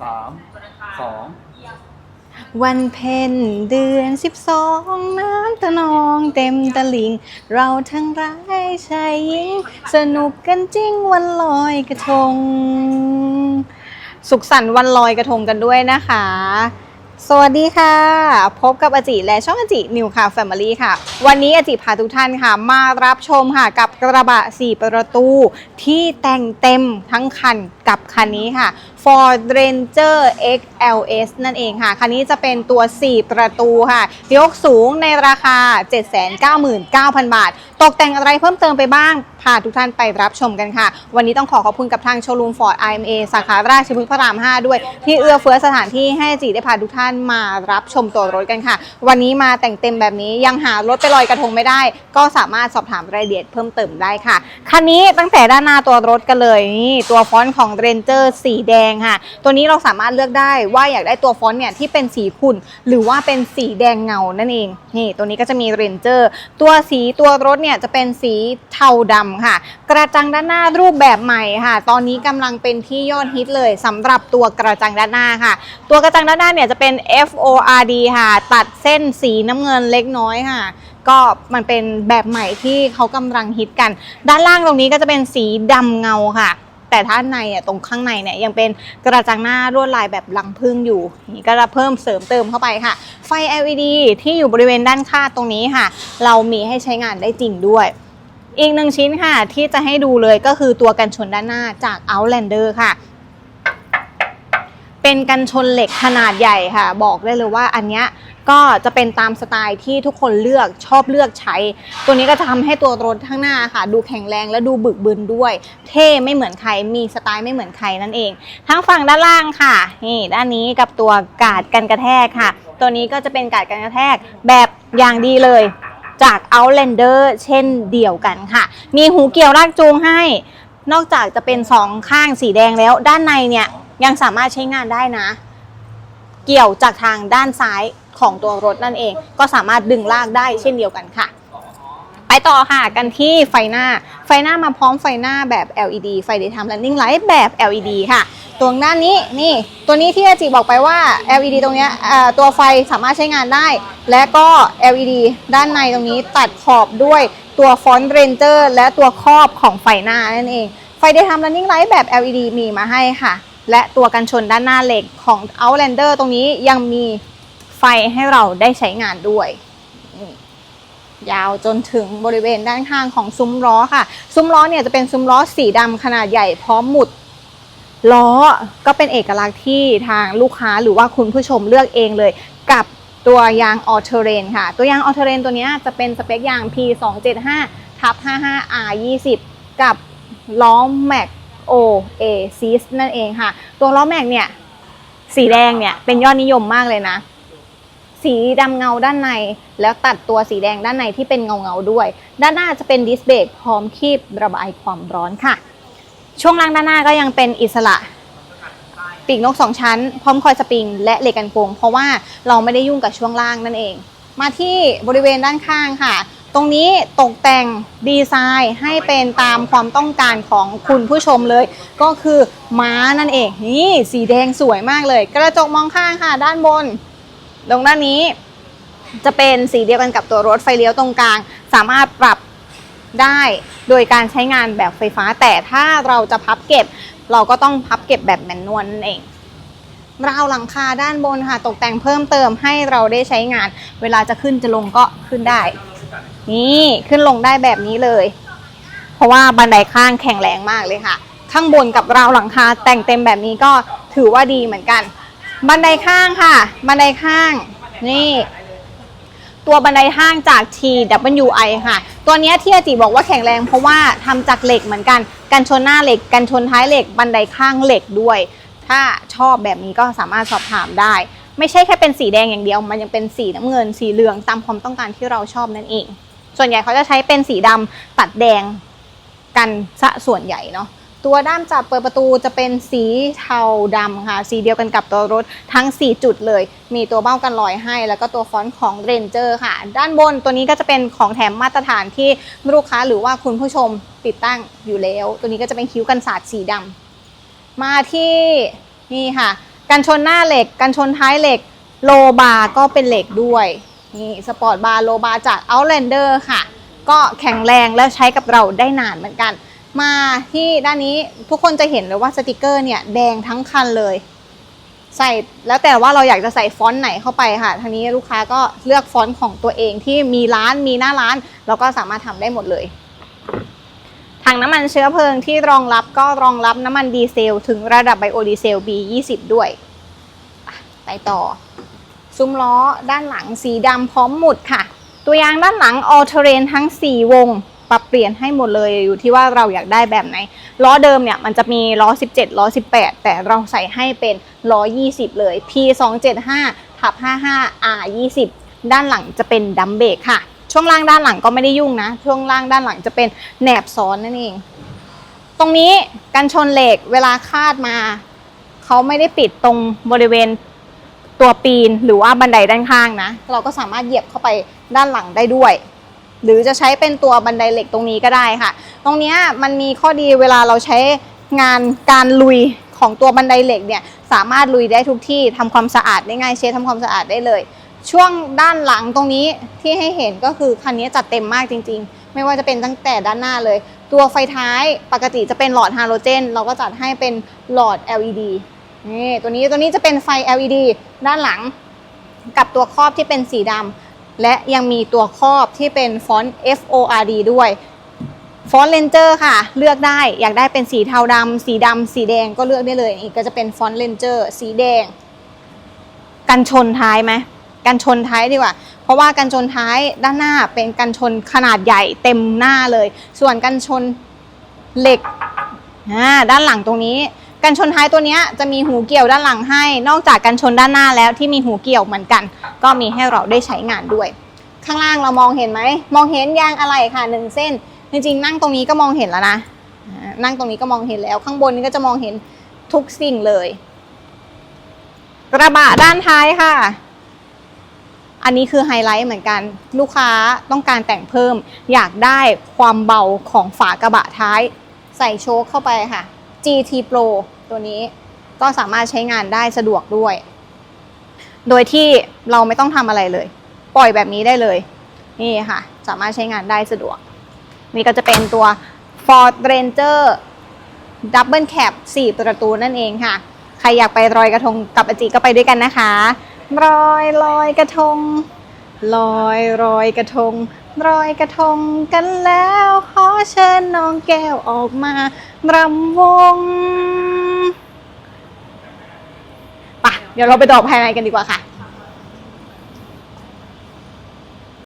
สามสองวันเพ็ญเดือนสิบสองน้ำตะนองเต็มตะลิง เราทั้งร้ายชายหญิง สนุกกันจริงวันลอยกระทง สุขสันต์วันลอยกระทงกันด้วยนะคะ สวัสดีค่ะ พบกับอาจิและช่องอาจินิวค่ะแฟมิลี่ค่ะ วันนี้อาจิพาทุกท่านค่ะ มารับชมค่ะกับกระบะ 4 ประตูที่แต่งเต็มทั้งคันกับคันนี้ค่ะ Ford Ranger XLS นั่นเองค่ะ คันนี้จะเป็นตัว 4 ประตูค่ะ ยกสูงในราคา 799,000 บาท ตกแต่งอะไรเพิ่มเติมไปบ้าง พาทุกท่านไปรับชมกันค่ะ วันนี้ต้องขอขอบคุณกับทางโชว์รูม Ford IMA สาขาราชพฤกษ์พระราม 5 ด้วย ที่เอื้อเฟื้อสถานที่ให้จีได้พาทุกท่านมารับชมตัวรถกันค่ะ วันนี้มาแต่งเต็มแบบนี้ยังหารถไปลอยกระทงไม่ได้ ก็สามารถสอบถามรายละเอียดเพิ่มเติมได้ค่ะ คันนี้ตั้งแต่ด้านหน้าตัวรถกันเลยนี่ตัวฟอนต์ของ Ranger สีแดงค่ะ ตัวนี้เราสามารถเลือกได้ว่าอยากได้ตัวฟอนต์เนี่ยที่เป็นสีขุ่นหรือว่าเป็นสีแดงเงานั่นเอง นี่ตัวนี้ก็จะมี Ranger ตัวสีตัวรถเนี่ยจะเป็นสีเทาดำค่ะ กระจังด้านหน้ารูปแบบใหม่ค่ะ ตอนนี้กำลังเป็นที่ยอดฮิตเลยสำหรับตัวกระจังด้านหน้าค่ะ ตัวกระจังด้านหน้าเนี่ยจะเป็น FORD ค่ะ ตัดเส้นสีน้ำเงินเล็กน้อยค่ะก็มันเป็นแบบใหม่ที่เขากำลังฮิตกัน ด้านล่างตรงนี้ก็จะเป็นสีดำเงาค่ะ แต่ถ้าในอะตรงข้างในเนี่ยยังเป็นกระจังหน้าลวดลายแบบลังพึ่งอยู่นี่ก็จะเพิ่มเสริมเติมเข้าไปค่ะ ไฟ LED ที่อยู่บริเวณด้านข้างตรงนี้ค่ะ เรามีให้ใช้งานได้จริงด้วยอีกหนึ่งชิ้นค่ะ ที่จะให้ดูเลยก็คือตัวกันชนด้านหน้าจาก Outlander ค่ะ เป็นกันชนเหล็กขนาดใหญ่ค่ะ บอกได้เลยว่าอันเนี้ย ก็จะเป็นตามสไตล์ที่ทุกคนเลือกชอบเลือกใช้ ตัวนี้ก็จะทำให้ตัวรถข้างหน้าค่ะ ดูแข็งแรงและดูบึกบึนด้วย เท่ไม่เหมือนใครมีสไตล์ไม่เหมือนใครนั่นเอง ทั้งฝั่งด้านล่างค่ะนี่ด้านนี้กับตัวกาดกันกระแทกค่ะ ตัวนี้ก็จะเป็นกาดกันกระแทกแบบอย่างดีเลยจาก Outlander เช่นเดียวกันค่ะ มีหูเกี่ยวลากจูงให้ นอกจากจะเป็นสองข้างสีแดงแล้ว ด้านในเนี่ยยังสามารถใช้งานได้นะ เกี่ยวจากทางด้านซ้าย ของตัวรถนั่นเอง ก็สามารถดึงลากได้เช่นเดียวกันค่ะ ไปต่อค่ะกันที่ไฟหน้า ไฟหน้ามาพร้อมไฟหน้าแบบ LED ไฟ daytime running light แบบ LED ค่ะตรงด้านนี้นี่ตัวนี้ที่อาจิบอกไปว่า LED ตรงเนี้ยตัวไฟสามารถใช้งานได้ และก็ LED ด้านในตรงนี้ตัดขอบด้วยตัวฟอนต์เรนเจอร์และตัวครอบของไฟหน้านั่นเอง ไฟ daytime running light แบบ LED มีมาให้ค่ะ และตัวกันชนด้านหน้าเหล็กของ Outlander ตรงนี้ยังมี ให้เราได้ใช้งานด้วย ยาวจนถึงบริเวณด้านข้างของซุ้มล้อค่ะ ซุ้มล้อเนี่ยจะเป็นซุ้มล้อสีดำขนาดใหญ่พร้อมหมุดล้อก็เป็นเอกลักษณ์ที่ทางลูกค้าหรือว่าคุณผู้ชมเลือกเองเลย กับตัวยางออเทเรนค่ะ ตัวยางออเทเรนตัวนี้จะเป็นสเปคยาง P 2 7 5ทับ55 R 20กับล้อแม็ก O A C นั่นเองค่ะ ตัวล้อแม็กเนี่ย สีแดงเนี่ย เป็นยอดนิยมมากเลยนะ สีดำเงาด้านใน แล้วตัดตัวสีแดงด้านในที่เป็นเงาเงาด้วย ด้านหน้าจะเป็นดิสเบรกพร้อมคีบระบายความร้อนค่ะ ช่วงล่างด้านหน้าก็ยังเป็นอิสระปีกนกสองชั้น พร้อมคอยสปริง และเหล็กกันโกงเพราะว่าเราไม่ได้ยุ่งกับช่วงล่างนั่นเอง มาที่บริเวณด้านข้างค่ะ ตรงนี้ตกแต่งดีไซน์ให้เป็นตามความต้องการของคุณผู้ชมเลย ก็คือม้านั่นเองนี่สีแดงสวยมากเลย กระจกมองข้างค่ะ ด้านบน ตรงด้านนี้จะเป็นสีเดียวกันกับตัวรถไฟเลี้ยวตรงกลาง สามารถปรับได้โดยการใช้งานแบบไฟฟ้า แต่ถ้าเราจะพับเก็บ เราก็ต้องพับเก็บแบบแมนนวลนั่นเองราวหลังคาด้านบนค่ะ ตกแต่งเพิ่มเติมให้เราได้ใช้งาน เวลาจะขึ้นจะลงก็ขึ้นได้ นี่ขึ้นลงได้แบบนี้เลย เพราะว่าบันไดข้างแข็งแรงมากเลยค่ะ ข้างบนกับราวหลังคาแต่งเต็มแบบนี้ก็ถือว่าดีเหมือนกัน บันไดข้างค่ะ บันไดข้าง นี่ ตัวบันไดข้างจาก TWI ค่ะ ตัวนี้ที่อาจิบอกว่าแข็งแรงเพราะว่าทำจากเหล็กเหมือนกัน กันชนหน้าเหล็ก กันชนท้ายเหล็ก บันไดข้างเหล็กด้วย ถ้าชอบแบบนี้ก็สามารถสอบถามได้ ไม่ใช่แค่เป็นสีแดงอย่างเดียว มันยังเป็นสีน้ำเงิน สีเหลืองตามความต้องการที่เราชอบนั่นเอง ส่วนใหญ่เขาจะใช้เป็นสีดำตัดแดงกันซะส่วนใหญ่เนาะ ตัวด้ามจับเปิดประตูจะเป็นสีเทาดำค่ะ สีเดียวกันกับตัวรถทั้ง 4 จุดเลย มีตัวเบ้ากันรอยให้ แล้วก็ตัวฟอนต์ของ Ranger ค่ะ ด้านบนตัวนี้ก็จะเป็นของแถมมาตรฐานที่ลูกค้าหรือว่าคุณผู้ชมติดตั้งอยู่แล้ว ตัวนี้ก็จะเป็นคิ้วกันศาสตร์สีดำมาที่นี่ค่ะ กันชนหน้าเหล็ก กันชนท้ายเหล็ก โลบาร์ก็เป็นเหล็กด้วยนี่สปอร์ตบาร์โลบาร์จาก Outlander ค่ะ ก็แข็งแรงแล้วใช้กับเราได้นานเหมือนกัน มาที่ด้านนี้ทุกคนจะเห็นเลยว่าสติกเกอร์เนี่ยแดงทั้งคันเลย ใส่แล้วแต่ว่าเราอยากจะใส่ฟอนต์ไหนเข้าไปค่ะทางนี้ลูกค้าก็เลือกฟอนต์ของตัวเองที่มีร้านมีหน้าร้าน เราก็สามารถทำได้หมดเลยถังน้ำมันเชื้อเพลิงที่รองรับก็รองรับน้ำมันดีเซล ถึงระดับไบโอดีเซล B20 ด้วย ไปต่อ ซุ้มล้อด้านหลังสีดำพร้อมหมุดค่ะ ตัวยางด้านหลัง all terrain ทั้ง 4 วง ปรับเปลี่ยนให้หมดเลยอยู่ที่ว่าเราอยากได้แบบไหนล้อเดิมเนี่ยมันจะมีล้อ 17ล้อ18 แต่เราใส่ให้เป็นล้อ 20 เลย P 2 7 5ทับ55 R 20ด้านหลังจะเป็นดัมเบรกค่ะ ช่วงล่างด้านหลังก็ไม่ได้ยุ่งนะ ช่วงล่างด้านหลังจะเป็นแหนบซ้อนนั่นเอง ตรงนี้กันชนเหล็กเวลาคาดมาเขาไม่ได้ปิดตรงบริเวณตัวปีนหรือว่าบันไดด้านข้างนะ เราก็สามารถเหยียบเข้าไปด้านหลังได้ด้วย หรือจะใช้เป็นตัวบันไดเหล็กตรงนี้ก็ได้ค่ะ ตรงเนี้ยมันมีข้อดีเวลาเราใช้งานการลุยของตัวบันไดเหล็กเนี่ยสามารถลุยได้ทุกที่ทำความสะอาดได้ง่ายเช็ดทำความสะอาดได้เลย ช่วงด้านหลังตรงนี้ที่ให้เห็นก็คือคันนี้จัดเต็มมากจริง ๆ ไม่ว่าจะเป็นตั้งแต่ด้านหน้าเลย ตัวไฟท้ายปกติจะเป็นหลอดฮาโลเจน เราก็จัดให้เป็นหลอด LED นี่ตัวนี้ตัวนี้จะเป็นไฟ LED ด้านหลัง กับตัวครอบที่เป็นสีดำ และยังมีตัวครอบที่เป็นฟอนต์ F O R D ด้วยฟอนต์เลนเจอร์ค่ะ เลือกได้อยากได้เป็นสีเทาดำสีดำสีแดงก็เลือกได้เลยนี่ก็จะเป็นฟอนต์เลนเจอร์สีแดง กันชนท้ายไหมกันชนท้ายดีกว่า เพราะว่ากันชนท้ายด้านหน้าเป็นกันชนขนาดใหญ่เต็มหน้าเลย ส่วนกันชนเหล็กด้านหลังตรงนี้ กันชนท้ายตัวนี้จะมีหูเกี่ยวด้านหลังให้ นอกจากกันชนด้านหน้าแล้วที่มีหูเกี่ยวเหมือนกัน ก็มีให้เราได้ใช้งานด้วย ข้างล่างเรามองเห็นไหม มองเห็นยางอะไหล่ค่ะหนึ่งเส้น จริงๆ นั่งตรงนี้ก็มองเห็นแล้วนะ นั่งตรงนี้ก็มองเห็นแล้ว ข้างบนนี้ก็จะมองเห็นทุกสิ่งเลย กระบะด้านท้ายค่ะ อันนี้คือไฮไลท์เหมือนกัน ลูกค้าต้องการแต่งเพิ่ม อยากได้ความเบาของฝากระบะท้าย ใส่โชคเข้าไปค่ะ GT Pro ตัวนี้ก็สามารถใช้งานได้สะดวกด้วย โดยที่เราไม่ต้องทำอะไรเลย ปล่อยแบบนี้ได้เลย นี่ค่ะ สามารถใช้งานได้สะดวก นี่ก็จะเป็นตัว Ford Ranger Double Cab 4 ประตูนั่นเองค่ะ ใครอยากไปลอยกระทงกับอจิก็ไปด้วยกันนะคะลอยลอยกระทง ลอยลอยกระทง รอยกระทงกันแล้ว ขอเชิญน้องแก้วออกมารำวงไปะเดี๋ยวเราไปดอกภายในกันดีกว่าค่ะ